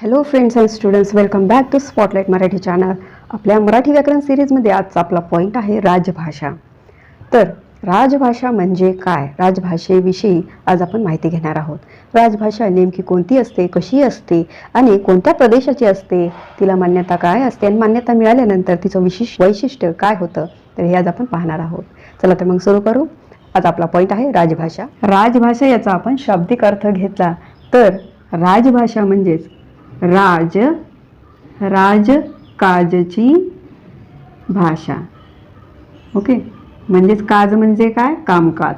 Hello friends and students welcome back to spotlight Marathi channel आपल्या मराठी व्याकरण सिरीजमध्ये आजचा आपला पॉईंट आहे राजभाषा. तर राजभाषा म्हणजे काय? राजभाषेविषयी आज आपण माहिती घेणार आहोत. राजभाषा नेमकी कोणती असते? कशी असते? आणि कोणत्या प्रदेशाची असते? तिला मान्यता काय असते? आणि मान्यता मिळाल्यानंतर तिचं विशिष्ट वैशिष्ट्य काय होतं? तर हे आज आपण पाहणार आहोत. चला तर मग सुरू करू. आज आपला पॉईंट आहे राजभाषा. राजभाषा याचा आपण शाब्दिक अर्थ घेतला. तर राजभाषा म्हणजेच राज राजकाजची भाषा. ओके? म्हणजेच काज म्हणजे काय? कामकाज.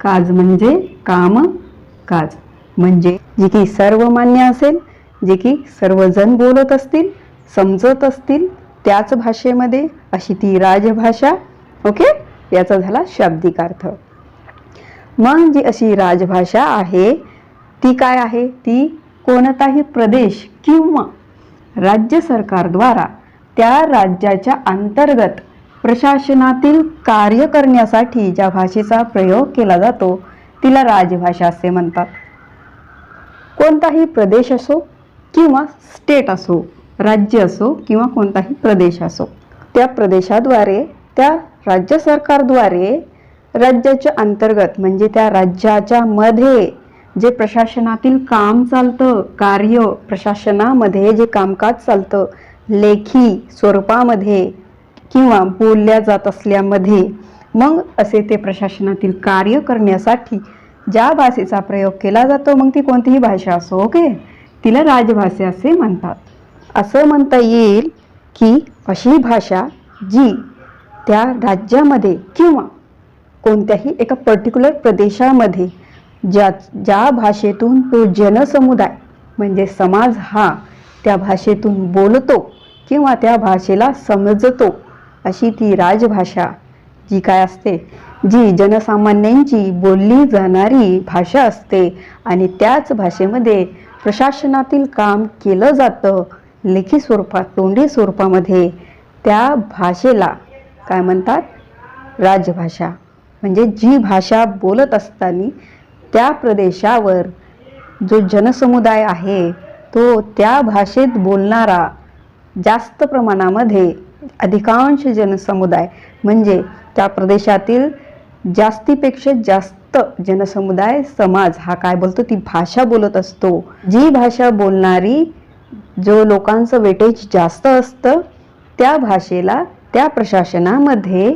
काज म्हणजे काम काज म्हणजे जे की सर्वमान्य असेल जे की सर्वजण बोलत असतील समजत असतील त्याच भाषेमध्ये अशी ती राजभाषा ओके? याचा झाला शाब्दिक अर्थ. मग जी अशी राजभाषा आहे ती काय आहे? ती कोणताही प्रदेश किंवा राज्य सरकारद्वारा त्या राज्याच्या अंतर्गत प्रशासनातील कार्य करण्यासाठी ज्या भाषेचा प्रयोग केला जातो तिला राजभाषा असे म्हणतात. कोणताही प्रदेश असो किंवा स्टेट असो राज्य असो किंवा कोणताही प्रदेश असो त्या प्रदेशाद्वारे त्या राज्य सरकारद्वारे राज्याच्या अंतर्गत म्हणजे त्या राज्याच्या मध्ये जे प्रशासनातील काम चालतं कार्य प्रशासनामध्ये जे कामकाज चालतं लेखी स्वरूपामध्ये किंवा बोलल्या जात असल्यामध्ये मग असे ते प्रशासनातील कार्य करण्यासाठी ज्या भाषेचा प्रयोग केला जातो मग ती कोणतीही भाषा असो ओके? तिला राजभाषा असे म्हणतात. असं म्हणता येईल की अशी भाषा जी त्या राज्यामध्ये किंवा कोणत्याही एका पर्टिक्युलर प्रदेशामध्ये ज्या ज्या भाषेतून तो जनसमुदाय म्हणजे समाज हा त्या भाषेतून बोलतो किंवा त्या भाषेला समजतो अशी ती राजभाषा जी काय असते जी जनसामान्यांची बोलली जाणारी भाषा असते आणि त्याच भाषेमध्ये प्रशासनातील काम केलं जातं लेखी स्वरूपात तोंडी स्वरूपामध्ये त्या भाषेला काय म्हणतात? राजभाषा. म्हणजे जी भाषा बोलत असताना त्या प्रदेशावर जो जनसमुदाय आहे तो त्या भाषेत बोलणारा जास्त प्रमाणामध्ये अधिकांश जनसमुदाय म्हणजे त्या प्रदेशातील जास्तीपेक्षा जास्त जनसमुदाय समाज हा काय बोलतो ती भाषा बोलत असतो. जी भाषा बोलणारी जो लोकांचं वेटेज जास्त असतं त्या भाषेला त्या प्रशासनामध्ये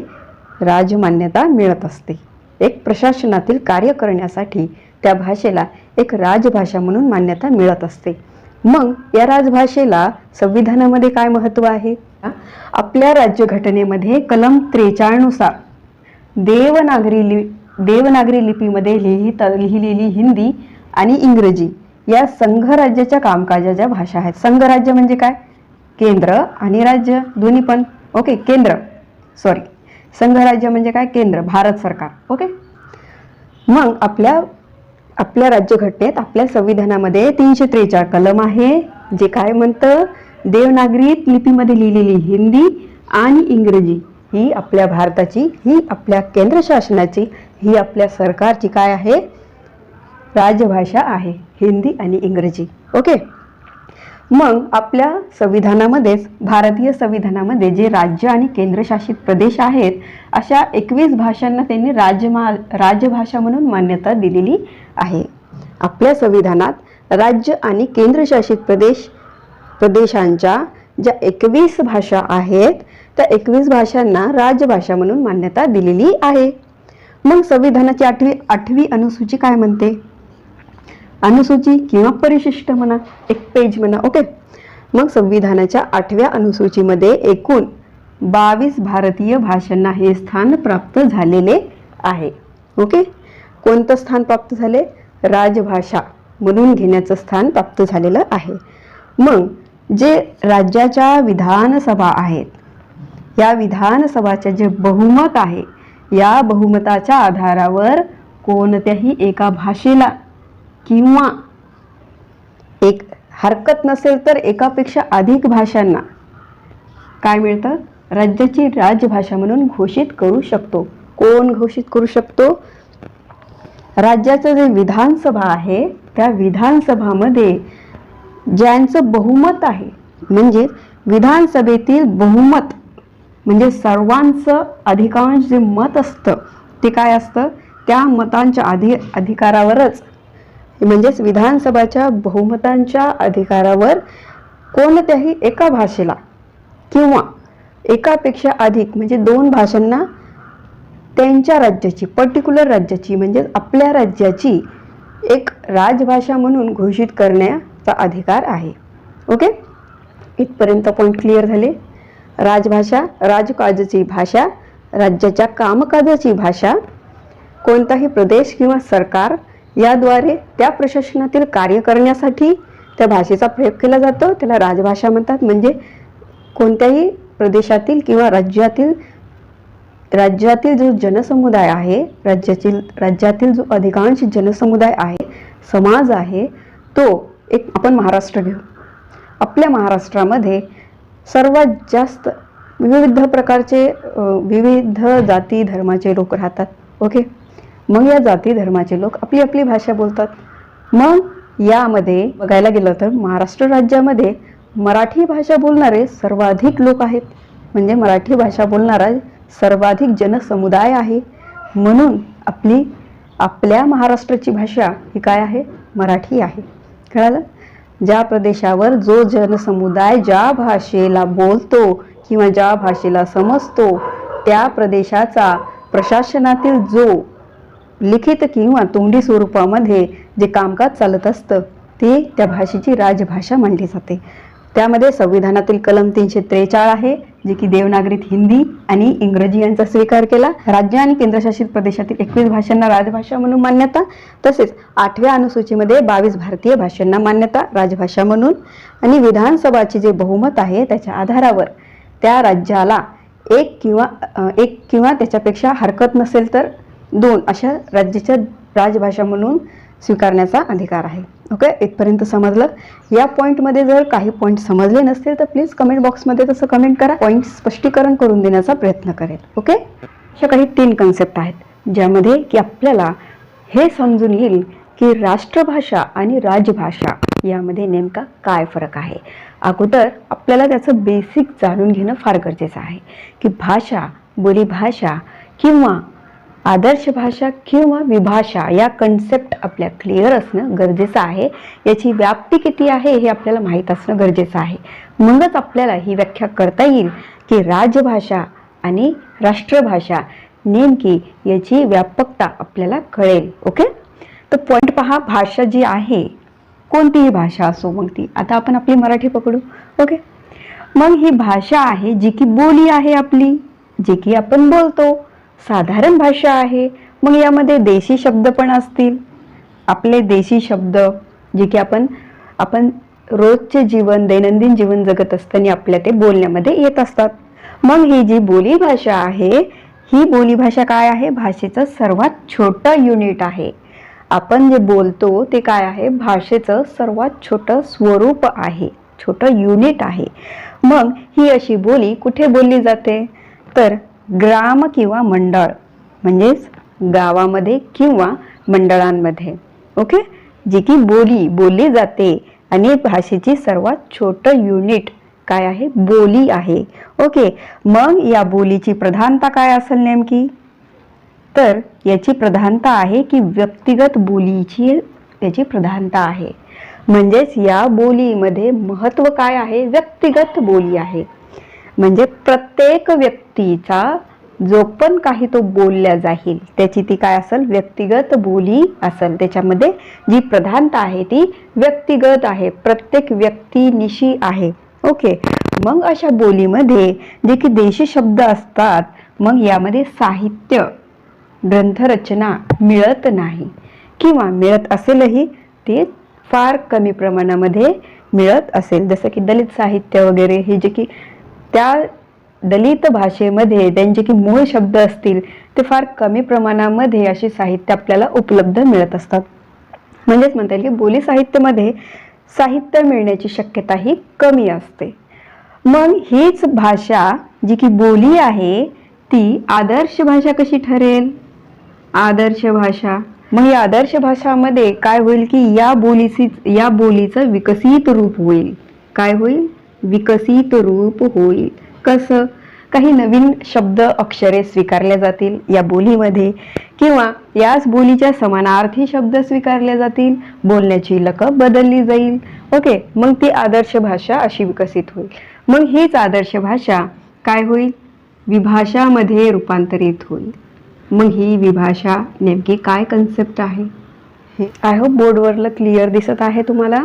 राजमान्यता मिळत असते. एक प्रशासनातील कार्य करण्यासाठी त्या भाषेला एक राजभाषा म्हणून मान्यता मिळत असते. मग या राजभाषेला संविधानामध्ये काय महत्त्व आहे? आपल्या राज्यघटनेमध्ये कलम त्रेचाळनुसार देवनागरी लि देवनागरी लिपीमध्ये लिहित लिहिलेली हिंदी आणि इंग्रजी या संघराज्याच्या कामकाजाच्या भाषा आहेत. संघराज्य म्हणजे काय? केंद्र आणि राज्य दोन्ही पण. ओके केंद्र. सॉरी. संघराज्य म्हणजे काय? केंद्र भारत सरकार. ओके मग आपल्या आपल्या राज्यघटनेत आपल्या संविधानामध्ये तीनशे त्रेचाळ कलम आहे जे काय म्हणतं? देवनागरीत लिपीमध्ये लिहिलेली हिंदी आणि इंग्रजी ही आपल्या भारताची ही आपल्या केंद्र शासनाची ही आपल्या सरकारची काय आहे? राजभाषा आहे हिंदी आणि इंग्रजी. ओके मग आपल्या संविधानामध्येच भारतीय संविधानामध्ये जे राज्य आणि केंद्रशासित प्रदेश आहेत अशा एकवीस भाषांना त्यांनी राजमा राजभाषा म्हणून मान्यता दिलेली आहे. आपल्या संविधानात राज्य आणि केंद्रशासित प्रदेश प्रदेशांच्या ज्या एकवीस भाषा आहेत त्या एकवीस भाषांना राजभाषा म्हणून मान्यता दिलेली आहे. मग संविधानाची आठवी आठवी अनुसूची काय म्हणते? अनुसूची किंवा परिशिष्ट म्हणा. एक पेज म्हणा ओके मग संविधानाच्या आठव्या अनुसूचीमध्ये एकूण बावीस भारतीय भाषांना हे स्थान प्राप्त झालेले आहे. ओके कोणतं स्थान प्राप्त झाले? राजभाषा म्हणून घेण्याचं स्थान प्राप्त झालेलं आहे. मग जे राज्याच्या विधानसभा आहेत या विधानसभाचे जे बहुमत आहे या बहुमताच्या आधारावर कोणत्याही एका भाषेला किंवा एक हरकत नसेल तर एकापेक्षा अधिक भाषांना काय मिळतं? राज्याची राजभाषा म्हणून घोषित करू शकतो. कोण घोषित करू शकतो? राज्याचं जे विधानसभा आहे त्या विधानसभामध्ये ज्यांचं बहुमत आहे म्हणजे विधानसभेतील बहुमत म्हणजे सर्वांचं अधिकांश जे मत असतं ते काय असतं? त्या मतांच्या अधि अधिकारावरच म्हणजेच विधानसभाच्या बहुमतांच्या अधिकारावर कोणत्याही एका भाषेला किंवा एकापेक्षा अधिक म्हणजे दोन भाषांना त्यांच्या राज्याची पर्टिक्युलर राज्याची म्हणजे आपल्या राज्याची एक राजभाषा म्हणून घोषित करण्याचा अधिकार आहे. ओके इथपर्यंत पॉईंट क्लिअर झाले. राजभाषा राजकाजाची भाषा राज्याच्या कामकाजाची भाषा कोणताही प्रदेश किंवा सरकार याद्वारे त्या प्रशासनातील कार्य करण्यासाठी त्या भाषेचा प्रयोग केला जातो. त्याला राजभाषा म्हणतात. म्हणजे कोणत्याही प्रदेशातील किंवा राज्यातील राज्यातील जो जनसमुदाय आहे राज्यातील राज्यातील जो अधिकांश जनसमुदाय आहे समाज आहे तो एक आपण महाराष्ट्र घेऊ. आपल्या महाराष्ट्रामध्ये सर्वात जास्त विविध प्रकारचे विविध जाती धर्माचे लोक राहतात. ओके? मग या जाती धर्माचे लोक आपली आपली भाषा बोलतात. मग यामध्ये बघायला गेलं तर महाराष्ट्र राज्यामध्ये मराठी भाषा बोलणारे सर्वाधिक लोक आहेत. म्हणजे मराठी भाषा बोलणारा सर्वाधिक जनसमुदाय आहे. म्हणून आपली आपल्या महाराष्ट्राची भाषा ही काय आहे? मराठी आहे. कळालं? ज्या प्रदेशावर जो जनसमुदाय ज्या भाषेला बोलतो किंवा ज्या भाषेला समजतो त्या प्रदेशाचा प्रशासनातील जो लिखित किंवा तोंडी स्वरूपामध्ये जे कामकाज चालत असतं ते त्या भाषेची राजभाषा मानली जाते. त्यामध्ये संविधानातील कलम तीनशे त्रेचाळ आहे जे की देवनागरीत हिंदी आणि इंग्रजी यांचा स्वीकार केला. राज्य आणि केंद्रशासित प्रदेशातील एकवीस भाषांना राजभाषा म्हणून मान्यता तसेच आठव्या अनुसूचीमध्ये बावीस भारतीय भाषांना मान्यता राजभाषा म्हणून आणि विधानसभाचे जे बहुमत आहे त्याच्या आधारावर त्या राज्याला एक किंवा एक किंवा त्याच्यापेक्षा हरकत नसेल तर दोन अशा राज्याच्या राजभाषा म्हणून स्वीकारण्याचा अधिकार आहे. ओके इथपर्यंत समजलं? या पॉईंटमध्ये जर काही पॉईंट समजले नसतील तर प्लीज कमेंट बॉक्समध्ये तसं कमेंट करा. पॉईंट स्पष्टीकरण करून देण्याचा प्रयत्न करेल. ओके अशा काही तीन कन्सेप्ट आहेत ज्यामध्ये की आपल्याला हे समजून येईल की राष्ट्रभाषा आणि राजभाषा यामध्ये नेमका काय फरक आहे. अगोदर आपल्याला त्याचं बेसिक जाणून घेणं फार गरजेचं आहे की भाषा बोलीभाषा किंवा आदर्श भाषा किंवा विभाषा या कन्सेप्ट आपल्या क्लिअर असणं गरजेचं आहे. याची व्याप्ती किती आहे हे आपल्याला माहीत असणं गरजेचं आहे. मगच आपल्याला ही व्याख्या करता येईल की राजभाषा आणि राष्ट्रभाषा नेमकी याची व्यापकता आपल्याला कळेल. ओके? तर पॉईंट पहा भाषा जी आहे कोणतीही भाषा असो मग ती. आता आपण आपली मराठी पकडू. ओके? मग ही भाषा आहे जी की बोली आहे आपली जी की आपण बोलतो. साधारण भाषा आहे. मग यामध्ये देशी शब्द पण असतील. आपले देशी शब्द जे की आपण आपण रोजचे जीवन दैनंदिन जीवन जगत असताना आपल्या ते बोलण्यामध्ये येत असतात. मग ही जी बोलीभाषा आहे ही बोलीभाषा काय आहे? भाषेचं सर्वात छोटं युनिट आहे. आपण जे बोलतो ते काय आहे? भाषेचं सर्वात छोटं स्वरूप आहे. छोटं युनिट आहे. मग ही अशी बोली कुठे बोलली जाते? तर ग्राम किंवा मंडळ म्हणजेच गावामध्ये किंवा मंडळांमध्ये. ओके जी की बोली बोलली जाते. आणि भाषेची सर्वात छोटं युनिट काय आहे? बोली आहे. ओके मग या बोलीची प्रधानता काय असेल नेमकी? तर याची प्रधानता आहे की व्यक्तिगत बोलीची त्याची प्रधानता आहे. म्हणजेच या बोलीमध्ये महत्त्व काय आहे? व्यक्तिगत बोली आहे. म्हणजे प्रत्येक व्यक्तीचा जो पण काही तो बोलल्या जाईल त्याची ती काय असेल? व्यक्तिगत बोली असेल. त्याच्यामध्ये जी प्रधानता आहे ती व्यक्तिगत आहे. प्रत्येक व्यक्तीनिशी आहे. ओके. मग अशा बोलीमध्ये जे की देशी शब्द असतात मग यामध्ये साहित्य ग्रंथरचना मिळत नाही किंवा मिळत असेलही ते फार कमी प्रमाणामध्ये मिळत असेल. जसं की दलित साहित्य वगैरे हे जे की त्या दलित भाषेमध्ये त्यांचे की मूळ शब्द असतील ते फार कमी प्रमाणामध्ये अशी साहित्य आपल्याला उपलब्ध मिळत असतात. म्हणजेच म्हणता येईल की बोली साहित्यामध्ये साहित्य मिळण्याची शक्यता ही कमी असते. मग हीच भाषा जी की बोली आहे ती आदर्श भाषा कशी ठरेल? आदर्श भाषा. मग या आदर्श भाषामध्ये काय होईल की या बोलीची या बोलीचं विकसित रूप होईल. काय होईल? विकसित रूप होईल. कसं? काही नवीन शब्द अक्षरे स्वीकारल्या जातील या बोलीमध्ये किंवा याच बोलीच्या समानार्थी शब्द स्वीकारले जातील बोलण्याची लकब बदलली जाईल. ओके मग ती आदर्श भाषा अशी विकसित होईल. मग हीच आदर्श भाषा काय होईल? विभाषामध्ये रूपांतरित होईल. मग ही विभाषा नेमकी काय कन्सेप्ट आहे? हे आय होप बोर्डवरलं क्लिअर दिसत आहे तुम्हाला.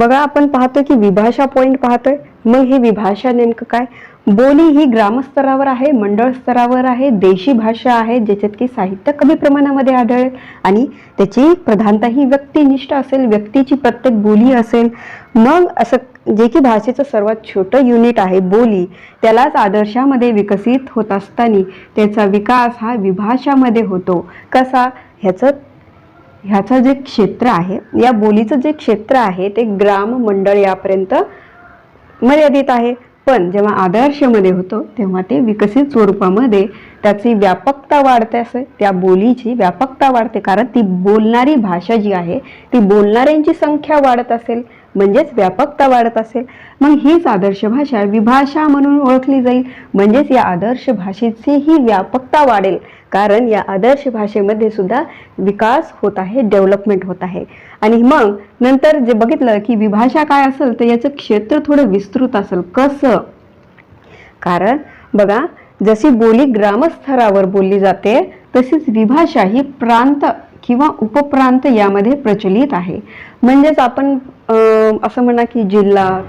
बघा आपण पाहतो की विभाषा पॉईंट पाहतोय. मग ही विभाषा नेमकं काय? बोली ही ग्रामस्तरावर आहे मंडळ स्तरावर आहे देशी भाषा आहे ज्याच्यात की साहित्य कमी प्रमाणामध्ये आढळेल आणि त्याची प्रधानता ही व्यक्तिनिष्ठ असेल व्यक्तीची प्रत्येक बोली असेल. मग असं जे की भाषेचं सर्वात छोटं युनिट आहे बोली त्यालाच आदर्शामध्ये विकसित होत असताना त्याचा विकास हा विभाषामध्ये होतो. कसा? ह्याचं ह्याचं जे क्षेत्र आहे या बोलीचं जे क्षेत्र आहे ते ग्राम मंडळ यापर्यंत मर्यादित आहे. पण जेव्हा आदर्शमध्ये होतो तेव्हा ते विकसित स्वरूपामध्ये त्याची व्यापकता वाढते असे त्या बोलीची व्यापकता वाढते. कारण ती बोलणारी भाषा जी आहे ती बोलणाऱ्यांची संख्या वाढत असेल म्हणजेच व्यापकता वाढत असेल. मग हीच आदर्श भाषा विभाषा म्हणून ओळखली जाईल. म्हणजेच या आदर्श भाषेची ही व्यापकता वाढेल. कारण या आदर्श भाषेमध्ये सुद्धा विकास होत आहे डेव्हलपमेंट होत आहे. आणि मग नंतर जे बघितलं की विभाषा काय असेल तर याचं क्षेत्र थोडं विस्तृत असेल. कसं? कारण बघा जशी बोली ग्रामस्तरावर बोलली जाते तशीच विभाषा ही प्रांत किंवा उपप्रांत यामध्ये प्रचलित आहे. म्हणजेच आपण अं, असं म्हणा की जिल्हा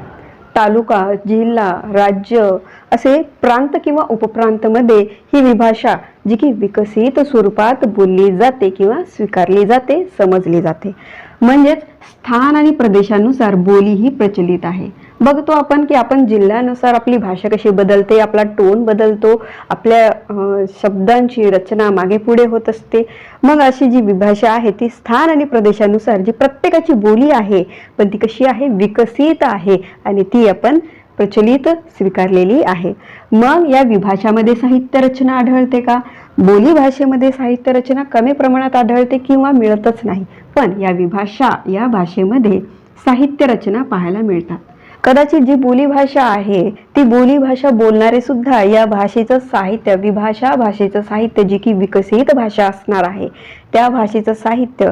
तालुका जिल्हा राज्य असे प्रांत किंवा उपप्रांतमध्ये ही विभाषा जी की विकसित स्वरूपात बोलली जाते किंवा स्वीकारली जाते समजली जाते. म्हणजेच स्थान आणि प्रदेशानुसार बोली ही प्रचलित आहे. बघतो आपण की आपण जिल्ह्यानुसार आपली भाषा कशी बदलते आपला टोन बदलतो आपल्या शब्दांची रचना मागे पुढे होत असते. मग अशी जी विभाषा आहे ती स्थान आणि प्रदेशानुसार जी प्रत्येकाची बोली आहे पण ती कशी आहे विकसित आहे आणि ती आपण प्रचलित स्वीकारलेली आहे. मग या विभाषामध्ये साहित्य रचना आढळते का? बोली भाषेमध्ये साहित्य रचना कमी प्रमाणात आढळते किंवा मिळतच नाही. पण या विभाषा या भाषेमध्ये साहित्य रचना पाहायला मिळतात. कदाचित जी बोली भाषा आहे ती बोली भाषा बोलणारे सुद्धा या भाषेचं साहित्य विभाषा भाषेचं साहित्य जी की विकसित भाषा असणार आहे त्या भाषेचं साहित्य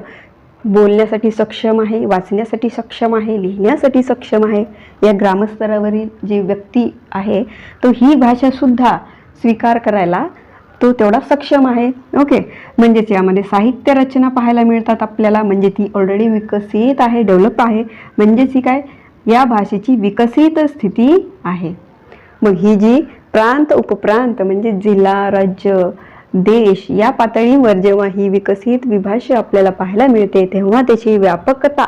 बोलण्यासाठी सक्षम आहे वाचण्यासाठी सक्षम आहे लिहिण्यासाठी सक्षम आहे. या ग्रामस्तरावरील जी व्यक्ती आहे तो ही भाषासुद्धा स्वीकार करायला तो तेवढा सक्षम आहे. ओके? म्हणजेच यामध्ये साहित्य रचना पाहायला मिळतात आपल्याला. म्हणजे ती ऑलरेडी विकसित आहे डेव्हलप आहे. म्हणजेच ही काय? या भाषेची विकसित स्थिती आहे. मग ही जी प्रांत उपप्रांत म्हणजे जिल्हा राज्य देश या पातळीवर जेव्हा ही विकसित विभाषा आपल्याला पाहायला मिळते तेव्हा त्याची व्यापकता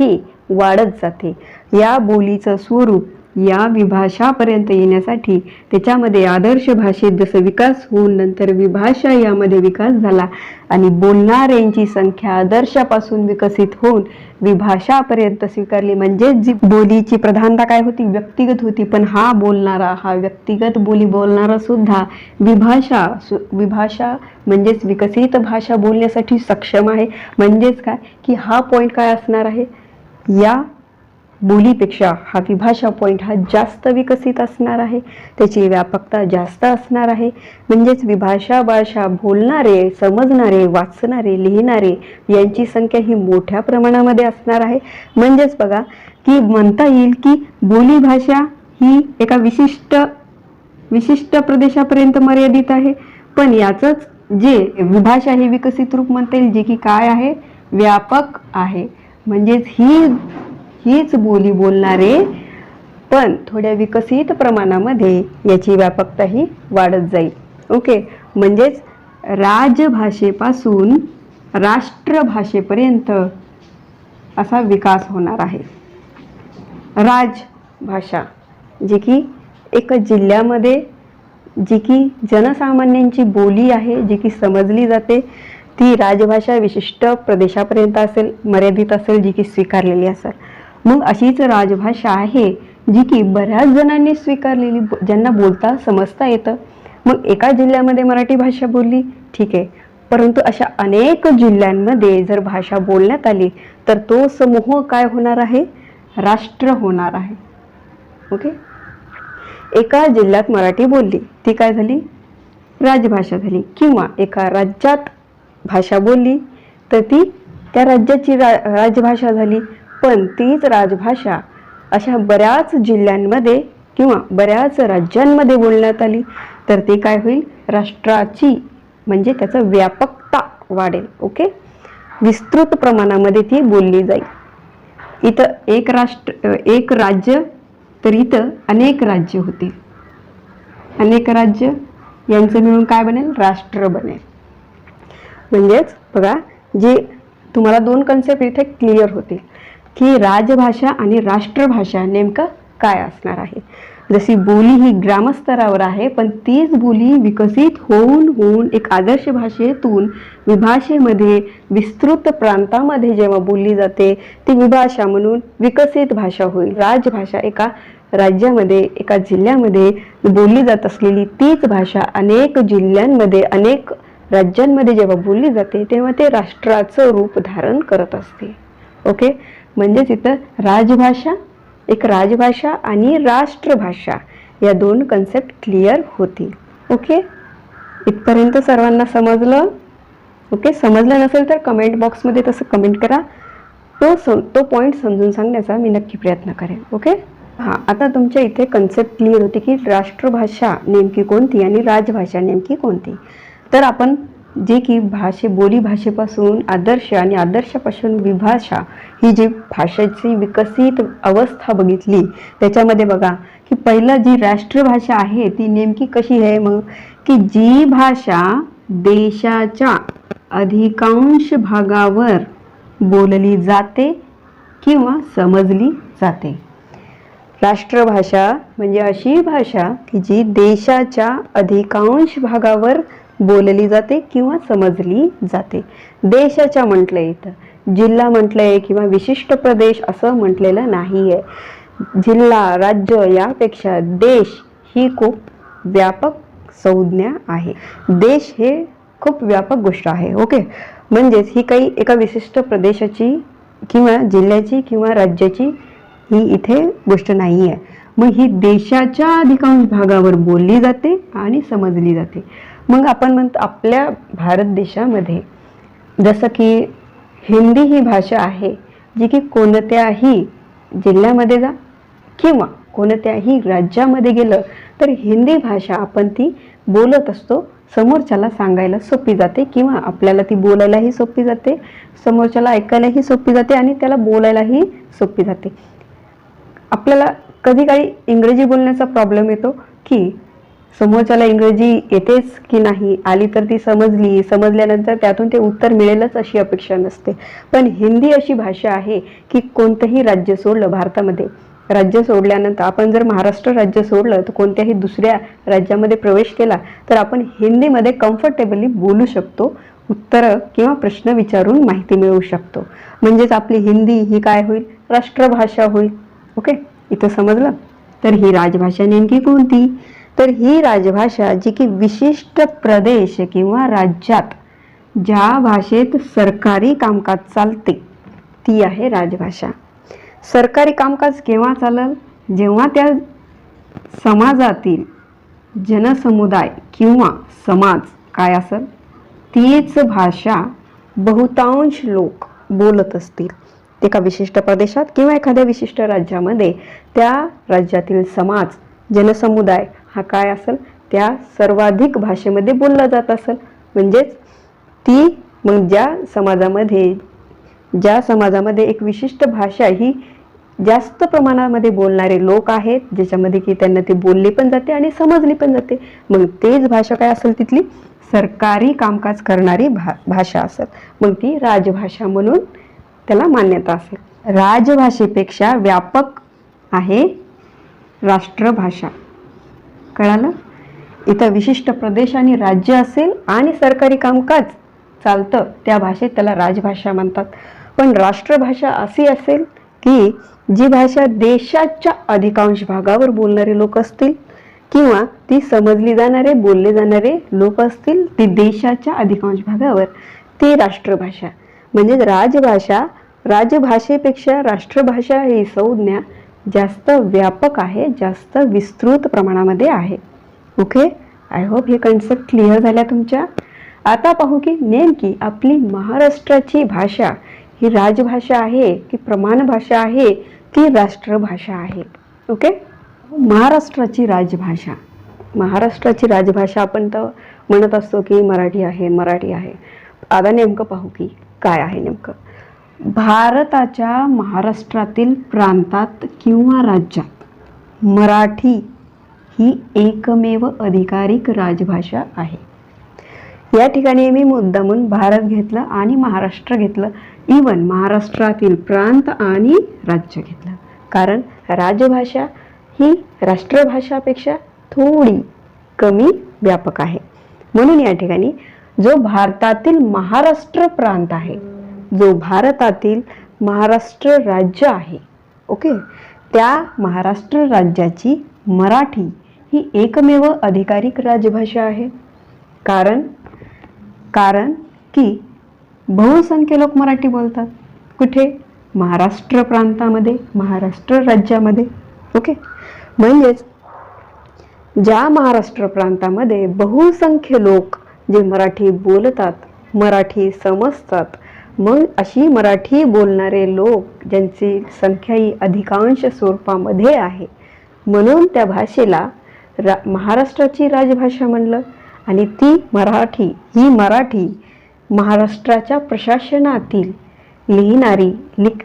ही वाढत जाते. या बोलीचं स्वरूप या विभाषापर्यंत येण्यासाठी त्याच्यामध्ये आदर्श भाषेत जसं विकास होऊन नंतर विभाषा यामध्ये विकास झाला आणि बोलणाऱ्यांची संख्या आदर्शापासून विकसित होऊन विभाषापर्यंत स्वीकारली. म्हणजेच जी बोलीची प्रधानता काय होती? व्यक्तिगत होती. पण हा बोलणारा हा व्यक्तिगत बोली बोलणारा सुद्धा विभाषा सु- विभाषा म्हणजेच विकसित भाषा बोलण्यासाठी सक्षम आहे. म्हणजेच काय? की हा पॉईंट काय असणार आहे? या बोलीपेक्षा हा विभाषा पॉईंट हा जास्त विकसित असणार आहे. त्याची व्यापकता जास्त असणार आहे. म्हणजेच विभाषा भाषा बोलणारे समजणारे वाचणारे लिहिणारे यांची संख्या ही मोठ्या प्रमाणामध्ये असणार आहे. म्हणजेच बघा की म्हणता येईल की बोलीभाषा ही एका विशिष्ट विशिष्ट प्रदेशापर्यंत मर्यादित आहे. पण याचंच जे विभाषा हे विकसित रूप म्हणता येईल जे की काय आहे? व्यापक आहे. म्हणजेच ही हीच बोली बोलणारे पण थोड्या विकसित प्रमाणामध्ये याची व्यापकता ही वाढत जाईल. ओके? म्हणजेच राजभाषेपासून राष्ट्रभाषेपर्यंत असा विकास होणार आहे. राजभाषा जी की एका जिल्ह्यामध्ये जी की जनसामान्यांची बोली आहे जी की समजली जाते ती राजभाषा विशिष्ट प्रदेशापर्यंत असेल मर्यादित असेल जी की स्वीकारलेली असेल. मग अशीच राजभाषा आहे जी की बऱ्याच जणांनी स्वीकारलेली ज्यांना बोलता समजता येतं. मग एका जिल्ह्यामध्ये मराठी भाषा बोलली? ठीक आहे. परंतु अशा अनेक जिल्ह्यांमध्ये जर भाषा बोलण्यात आली तर तो समूह काय होणार आहे? राष्ट्र होणार आहे. ओके? एका जिल्ह्यात मराठी बोलली ती काय झाली? राजभाषा झाली. किंवा एका राज्यात भाषा बोलली तर ती त्या राज्याची रा राजभाषा झाली. पण तीच राजभाषा अशा बऱ्याच जिल्ह्यांमध्ये किंवा बऱ्याच राज्यांमध्ये बोलण्यात आली. तर ते काय होईल? राष्ट्राची म्हणजे त्याचं व्यापकता वाढेल. ओके? विस्तृत प्रमाणामध्ये ती बोलली जाईल. इथं एक राष्ट्र एक राज्य तर इथं अनेक राज्य होतील. अनेक राज्य यांचं मिळून काय बनेल? राष्ट्र बनेल. म्हणजेच बघा जे तुम्हाला दोन कन्सेप्ट इथे क्लिअर होतील. की राजभाषा आणि राष्ट्रभाषा नेमकं काय असणार आहे? जशी बोली ही ग्रामस्तरावर आहे पण तीच बोली विकसित होऊन होऊन एक आदर्श भाषेतून विभाषेमध्ये विस्तृत प्रांतामध्ये जेव्हा बोलली जाते ती विभाषा म्हणून विकसित भाषा होईल. राजभाषा एका राज्यामध्ये एका जिल्ह्यामध्ये बोलली जात असलेली तीच भाषा अनेक जिल्ह्यांमध्ये अनेक राज्यांमध्ये जेव्हा बोलली जाते तेव्हा ते राष्ट्राचं रूप धारण करत असते. ओके? म्हणजेच इथं राजभाषा एक राजभाषा आणि राष्ट्रभाषा या दोन कन्सेप्ट क्लिअर होतील. ओके इथपर्यंत सर्वांना समजलं? ओके समजलं नसेल तर कमेंट बॉक्समध्ये तसं कमेंट करा. तो सम तो पॉईंट समजून सांगण्याचा मी नक्की प्रयत्न करेन. ओके हां आता तुमच्या इथे कन्सेप्ट क्लिअर होती की राष्ट्रभाषा नेमकी कोणती आणि राजभाषा नेमकी कोणती? तर आपण जे की भाषे बोलीभाषेपासून आदर्श आणि आदर्शापासून विभाषा ही जी भाषेची विकसित अवस्था बघितली त्याच्यामध्ये बघा की पहिलं जी राष्ट्रभाषा आहे ती नेमकी कशी आहे मग? की जी भाषा देशाच्या अधिकांश भागावर बोलली जाते किंवा समजली जाते. राष्ट्रभाषा म्हणजे अशी भाषा की जी देशाच्या अधिकांश भागावर बोलली जाते किंवा समजली जाते. देशाच्या म्हटलं इथं जिल्हा म्हटलंय किंवा विशिष्ट प्रदेश असं म्हटलेलं नाही आहे जिल्हा राज्य यापेक्षा देश ही खूप व्यापक संज्ञा आहे. देश हे खूप व्यापक गोष्ट आहे ओके? म्हणजेच ही काही एका विशिष्ट प्रदेशाची किंवा जिल्ह्याची किंवा राज्याची ही इथे गोष्ट नाही आहे मग ही देशाच्या अधिकांश भागावर बोलली जाते आणि समजली जाते. मग आपण म्हणतो आपल्या भारत देशामध्ये जसं की हिंदी ही भाषा आहे जी की कोणत्याही जिल्ह्यामध्ये जा किंवा कोणत्याही राज्यामध्ये गेलं तर हिंदी भाषा आपण ती बोलत असतो. समोरच्याला सांगायला सोपी जाते किंवा आपल्याला ती बोलायलाही सोपी जाते समोरच्याला ऐकायलाही सोपी जाते आणि त्याला बोलायलाही सोपी जाते. आपल्याला कधी काही इंग्रजी बोलण्याचा प्रॉब्लेम येतो की समोरच्याला इंग्रजी येतेच की नाही आली तर ती समजली समजल्यानंतर त्यातून ते उत्तर मिळेलच अशी अपेक्षा नसते. पण हिंदी अशी भाषा आहे की कोणतंही राज्य सोडलं भारतामध्ये. राज्य सोडल्यानंतर आपण जर महाराष्ट्र राज्य सोडलं तर कोणत्याही दुसऱ्या राज्यामध्ये प्रवेश केला तर आपण हिंदीमध्ये कम्फर्टेबली बोलू शकतो उत्तरं किंवा प्रश्न विचारून माहिती मिळवू शकतो. म्हणजेच आपली हिंदी ही काय होईल? राष्ट्रभाषा होईल. ओके? इथं समजलं? तर ही राजभाषा नेमकी कोणती? तर ही राजभाषा जी की विशिष्ट प्रदेश किंवा राज्यात ज्या भाषेत सरकारी कामकाज चालते ती आहे राजभाषा. सरकारी कामकाज केव्हा चालल? जेव्हा त्या समाजातील जनसमुदाय किंवा समाज काय असेल? तीच भाषा बहुतांश लोक बोलत असतील. एका विशिष्ट प्रदेशात किंवा एखाद्या विशिष्ट राज्यामध्ये त्या राज्यातील समाज जनसमुदाय हा काय असेल? त्या सर्वाधिक भाषेमध्ये बोलला जात असेल. म्हणजेच ती मग ज्या समाजामध्ये ज्या समाजामध्ये एक विशिष्ट भाषा ही जास्त प्रमाणामध्ये बोलणारे लोक आहेत ज्याच्यामध्ये की त्यांना ती बोलली पण जाते आणि समजली पण जाते. मग तेच भाषा काय असेल तिथली? सरकारी कामकाज करणारी भा भाषा असेल. मग ती राजभाषा म्हणून त्याला मान्यता असेल. राजभाषेपेक्षा व्यापक आहे राष्ट्रभाषा. कळालं? इथं विशिष्ट प्रदेश आणि राज्य असेल आणि सरकारी कामकाज चालतं त्या भाषेत त्याला राजभाषा म्हणतात. पण राष्ट्रभाषा अशी असेल की जी भाषा देशाच्या अधिकांश भागावर बोलणारे लोक असतील किंवा ती समजली जाणारे बोलले जाणारे लोक असतील ती देशाच्या अधिकांश भागावर ती राष्ट्रभाषा. म्हणजे राजभाषा राजभाषेपेक्षा राष्ट्रभाषा ही संज्ञा जास्त व्यापक आहे जास्त विस्तृत प्रमाणामध्ये आहे. ओके आय होप हे कन्सेप्ट क्लिअर झाल्या तुमच्या. आता पाहू की नेमकी आपली महाराष्ट्राची भाषा ही राजभाषा आहे की प्रमाण भाषा आहे ती राष्ट्रभाषा आहे. ओके महाराष्ट्राची राजभाषा. महाराष्ट्राची राजभाषा आपण तर म्हणत असतो की मराठी आहे मराठी आहे. आता नेमकं पाहू की काय आहे नेमकं. भारताच्या महाराष्ट्रातील प्रांतात किंवा राज्यात मराठी ही एकमेव अधिकारिक राजभाषा आहे. या ठिकाणी मी मुद्दामून भारत घेतलं आणि महाराष्ट्र घेतलं इवन महाराष्ट्रातील प्रांत आणि राज्य घेतलं. कारण राजभाषा ही राष्ट्रभाषापेक्षा थोडी कमी व्यापक आहे. म्हणून या ठिकाणी जो भारतातील महाराष्ट्र प्रांत आहे जो भारतातील महाराष्ट्र राज्य आहे ओके त्या महाराष्ट्र राज्याची मराठी ही एकमेव अधिकारिक राजभाषा आहे. कारण कारण की बहुसंख्य लोक मराठी बोलतात. कुठे? महाराष्ट्र प्रांतामध्ये महाराष्ट्र राज्यामध्ये ओके म्हणजेच ज्या महाराष्ट्र प्रांतामध्ये बहुसंख्य लोक जे मराठी बोलतात मराठी समजतात मग अशी मराठी बोलणारे लोक ज्यांची संख्या ही अधिकांश स्वरूपामध्ये आहे म्हणून त्या भाषेला रा महाराष्ट्राची राजभाषा म्हणलं. आणि ती मराठी ही मराठी महाराष्ट्राच्या प्रशासनातील लिहिणारी लिख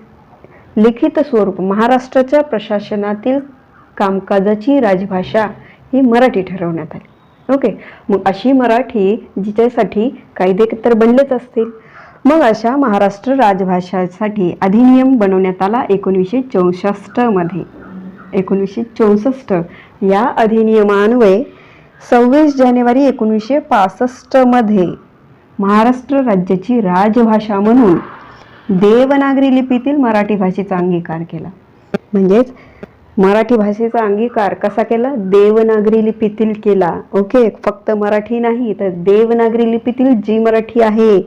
लिखित स्वरूप महाराष्ट्राच्या प्रशासनातील कामकाजाची राजभाषा ही मराठी ठरवण्यात आली. ओके? मग अशी मराठी जिच्यासाठी कायदे तर बनलेच असतील. मग अशा महाराष्ट्र राजभाषासाठी अधिनियम बनवण्यात आला एकोणीसशे चौसष्टमध्ये एकोणीसशे चौसष्ट या अधिनियमान्वये सव्वीस जानेवारी एकोणीसशे पासष्टमध्ये महाराष्ट्र राज्याची राजभाषा म्हणून देवनागरी लिपीतील मराठी भाषेचा अंगीकार केला. म्हणजेच मराठी भाषेचा अंगीकार कसा केला? देवनागरी लिपीतील केला. ओके फक्त मराठी नाही तर देवनागरी लिपीतील जी मराठी आहे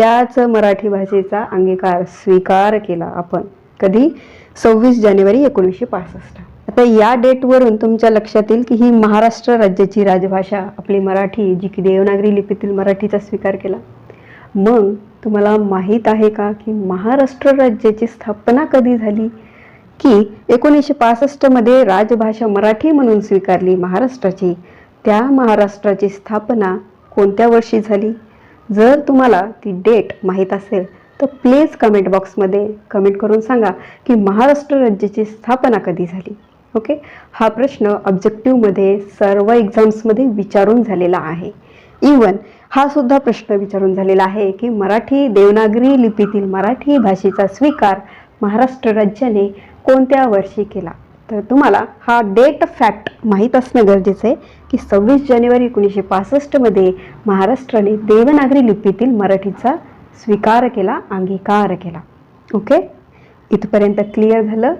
त्याच मराठी भाषेचा अंगीकार स्वीकार केला आपण. कधी? सव्वीस जानेवारी एकोणीसशे पासष्ट. आता या डेटवरून तुमच्या लक्षात येईल की ही महाराष्ट्र राज्याची राजभाषा आपली मराठी जी की देवनागरी लिपीतील मराठीचा स्वीकार केला. मग तुम्हाला माहीत आहे का की महाराष्ट्र राज्याची स्थापना कधी झाली? की एकोणीसशे पासष्टमध्ये राजभाषा मराठी म्हणून स्वीकारली महाराष्ट्राची. त्या महाराष्ट्राची स्थापना कोणत्या वर्षी झाली? जर तुम्हाला ती डेट माहीत असेल तर प्लीज कमेंट बॉक्समध्ये कमेंट करून सांगा की महाराष्ट्र राज्याची स्थापना कधी झाली? ओके हा प्रश्न ऑब्जेक्टिव्हमध्ये सर्व एक्झाम्समध्ये विचारून झालेला आहे. इवन हा सुद्धा प्रश्न विचारून झालेला आहे की मराठी देवनागरी लिपीतील मराठी भाषेचा स्वीकार महाराष्ट्र राज्याने कोणत्या वर्षी केला? तर तुम्हाला हा डेट फॅक्ट माहीत असणं गरजेचं आहे की सव्वीस जानेवारी एकोणीसशे पासष्टमध्ये महाराष्ट्राने देवनागरी लिपीतील मराठीचा स्वीकार केला अंगीकार केला. ओके इथपर्यंत क्लिअर झालं?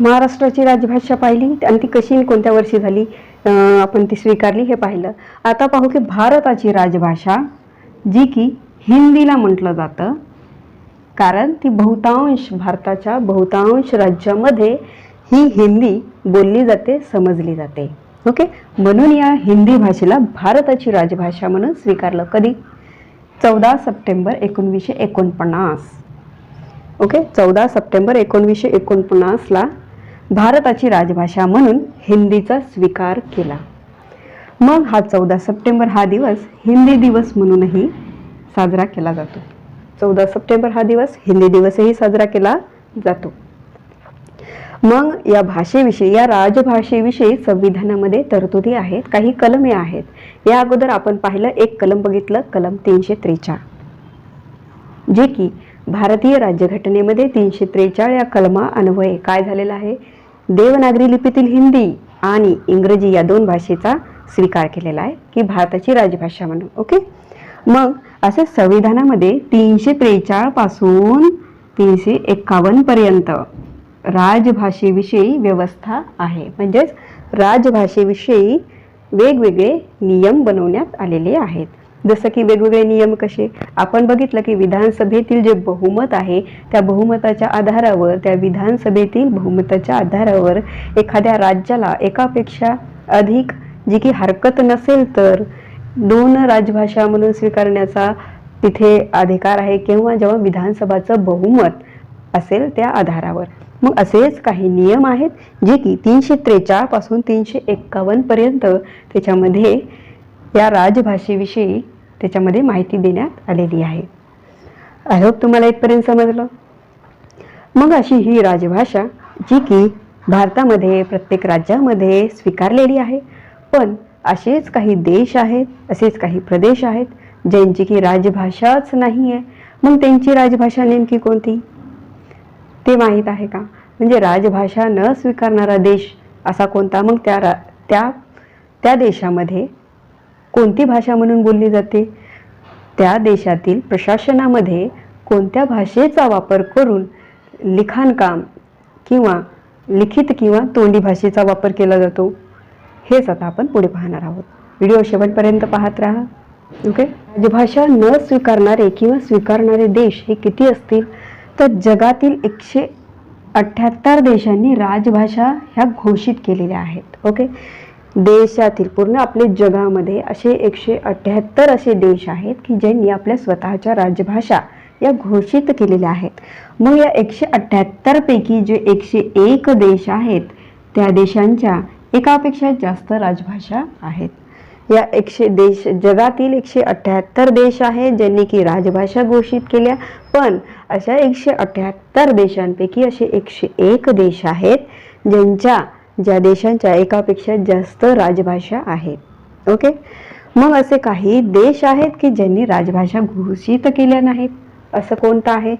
महाराष्ट्राची राजभाषा पाहिली आणि ती कशी कोणत्या वर्षी झाली आपण ती स्वीकारली हे पाहिलं. आता पाहू की भारताची राजभाषा जी की हिंदीला म्हटलं जातं कारण ती बहुतांश भारताच्या बहुतांश राज्यामध्ये ही हिंदी बोलली जाते समजली जाते. ओके म्हणून या हिंदी भाषेला भारताची राजभाषा म्हणून स्वीकारलं. कधी? चौदा सप्टेंबर एकोणवीसशे एकोणपन्नास. ओके चौदा सप्टेंबर एकोणवीसशे एकोणपन्नासला भारताची राजभाषा म्हणून हिंदीचा स्वीकार केला. मग हा चौदा सप्टेंबर हा दिवस हिंदी दिवस म्हणूनही साजरा केला जातो. चौदा सप्टेंबर हा दिवस हिंदी दिवसही साजरा केला जातो. मग या भाषेविषयी या राजभाषेविषयी संविधानामध्ये तरतुदी आहेत काही कलमे आहेत. या अगोदर आपण पाहिलं एक कलम बघितलं कलम तीनशे त्रेचाळ. जे की भारतीय राज्यघटनेमध्ये तीनशे त्रेचाळ या कलमा अन्वये. काय झालेलं आहे? देवनागरी लिपीतील हिंदी आणि इंग्रजी या दोन भाषेचा स्वीकार केलेला आहे की भारताची राजभाषा म्हणून. ओके? मग असं संविधानामध्ये तीनशे त्रेचाळपासून तीनशे एक्कावन्न पर्यंत राजभाषेविषयी व्यवस्था आहे. म्हणजेच राजभाषेविषयी वेगवेगळे नियम बनवण्यात आलेले आहेत. जसं की वेगवेगळे नियम कसे? आपण बघितलं की विधानसभेतील जे बहुमत आहे त्या बहुमताच्या आधारावर त्या विधानसभेतील बहुमताच्या आधारावर एखाद्या राज्याला एकापेक्षा अधिक जी की हरकत नसेल तर दोन राजभाषा म्हणून स्वीकारण्याचा तिथे अधिकार आहे किंवा जेव्हा विधानसभाचं बहुमत असेल त्या आधारावर. मग असेच काही नियम आहेत जे की तीनशे त्रेचाळपासून तीनशे एक्कावन्नपर्यंत त्याच्यामध्ये या राजभाषेविषयी त्याच्यामध्ये माहिती देण्यात आलेली आहे. आय होप तुम्हाला इथपर्यंत समजलं? मग अशी ही राजभाषा जी की भारतामध्ये प्रत्येक राज्यामध्ये स्वीकारलेली आहे. पण असेच काही देश आहेत असेच काही प्रदेश आहेत ज्यांची की राजभाषाच नाही आहे मग त्यांची राजभाषा नेमकी कोणती? ते माहीत आहे का? म्हणजे राजभाषा न स्वीकारणारा देश असा कोणता? मग त्या रा त्या त्या देशामध्ये कोणती भाषा म्हणून बोलली जाते? त्या देशातील प्रशासनामध्ये कोणत्या भाषेचा वापर करून लिखाणकाम किंवा लिखित किंवा तोंडी भाषेचा वापर केला जातो? हेच आता आपण पुढे पाहणार आहोत. व्हिडिओ शेवटपर्यंत पाहत राहा. ओके? राजभाषा न स्वीकारणारे किंवा स्वीकारणारे देश हे किती असतील? तर जगातील एकशे अठ्ठ्याहत्तर देशांनी राजभाषा ह्या घोषित केलेल्या आहेत ओके देशातील पूर्ण आपले जगामध्ये असे एकशे अठ्ठ्याहत्तर असे देश आहेत की ज्यांनी आपल्या स्वतःच्या राजभाषा या घोषित केलेल्या आहेत. मग या एकशे अठ्ठ्याहत्तरपैकी जे एकशे एक देश आहेत त्या देशांच्या एकापेक्षा जास्त राजभाषा आहेत. या एकशे देश जगातील एकशे अठ्ठ्याहत्तर देश आहेत ज्यांनी की राजभाषा घोषित केल्या. पण अशा एकशे अठ्ठ्याहत्तर देशांपैकी असे एकशे एक देश आहेत ज्यांच्या ज्या देशांच्या एकापेक्षा जास्त राजभाषा आहेत. ओके? मग असे काही देश आहेत की ज्यांनी राजभाषा घोषित केल्या नाहीत? असं कोणतं आहे?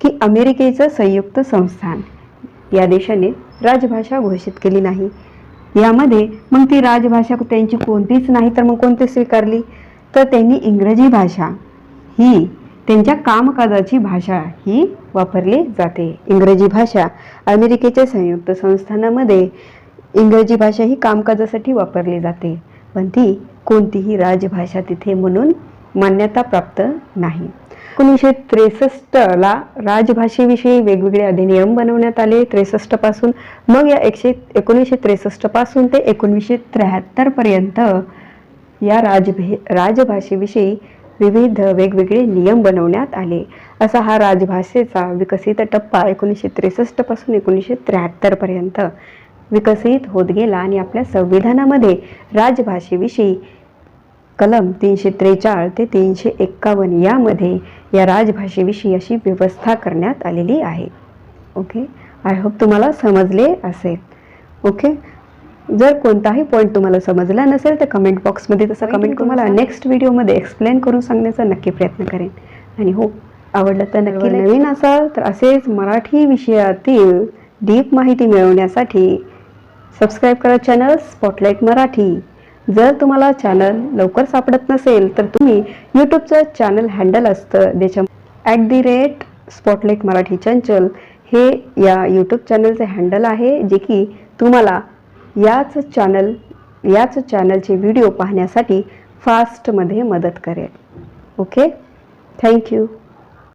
की अमेरिकेचं संयुक्त संस्थान. या देशाने राजभाषा घोषित केली नाही. यामध्ये मग ती राजभाषा त्यांची कोणतीच नाही तर मग कोणती स्वीकारली? तर त्यांनी इंग्रजी भाषा ही त्यांच्या कामकाजाची भाषा ही वापरली जाते. इंग्रजी भाषा अमेरिकेच्या संयुक्त संस्थानामध्ये इंग्रजी भाषा ही कामकाजासाठी वापरली जाते. पण ती कोणतीही राजभाषा तिथे म्हणून मान्यता प्राप्त नाही. एकोणीसशे त्रेसष्टला राजभाषेविषयी वेगवेगळे अधिनियम बनवण्यात आले. त्रेसष्टपासून मग या एकशे एकोणीसशे त्रेसष्टपासून ते एकोणीसशे त्र्याहत्तरपर्यंत या राजभे राजभाषेविषयी विविध वेगवेगळे नियम बनवण्यात आले. असा हा राजभाषेचा विकसित टप्पा एकोणीसशे त्रेसष्टपासून एकोणीसशे त्र्याहत्तरपर्यंत विकसित होत गेला आणि आपल्या संविधानामध्ये राजभाषेविषयी कलम तीनशे त्रेचाळ ते तीनशे एक्कावन्न यामध्ये या राजभाषेविषयी अशी व्यवस्था करण्यात आलेली आहे. ओके? आय होप तुम्हाला समजले असेल. ओके? जर कोणताही पॉईंट तुम्हाला समजला नसेल तर कमेंट बॉक्समध्ये तसं कमेंट तुम्हाला नेक्स्ट व्हिडिओमध्ये एक्सप्लेन करून सांगण्याचा नक्की प्रयत्न करेन. आणि हो आवडलं तर नक्की नवीन असाल तर असेच मराठी विषयातील डीप माहिती मिळवण्यासाठी सबस्क्राईब करा चॅनल स्पॉटलाईट मराठी. जर तुम्हाला चॅनल लवकर सापडत नसेल तर तुम्ही यूट्यूबचं चॅनल हँडल असतं ज्याच्या at the rate spotlight Marathi channel. हे या यूट्यूब चॅनलचे हँडल आहे जे की तुम्हाला याच चॅनल याच चॅनलचे व्हिडिओ पाहण्यासाठी फास्टमध्ये मदत करेल. Okay thank you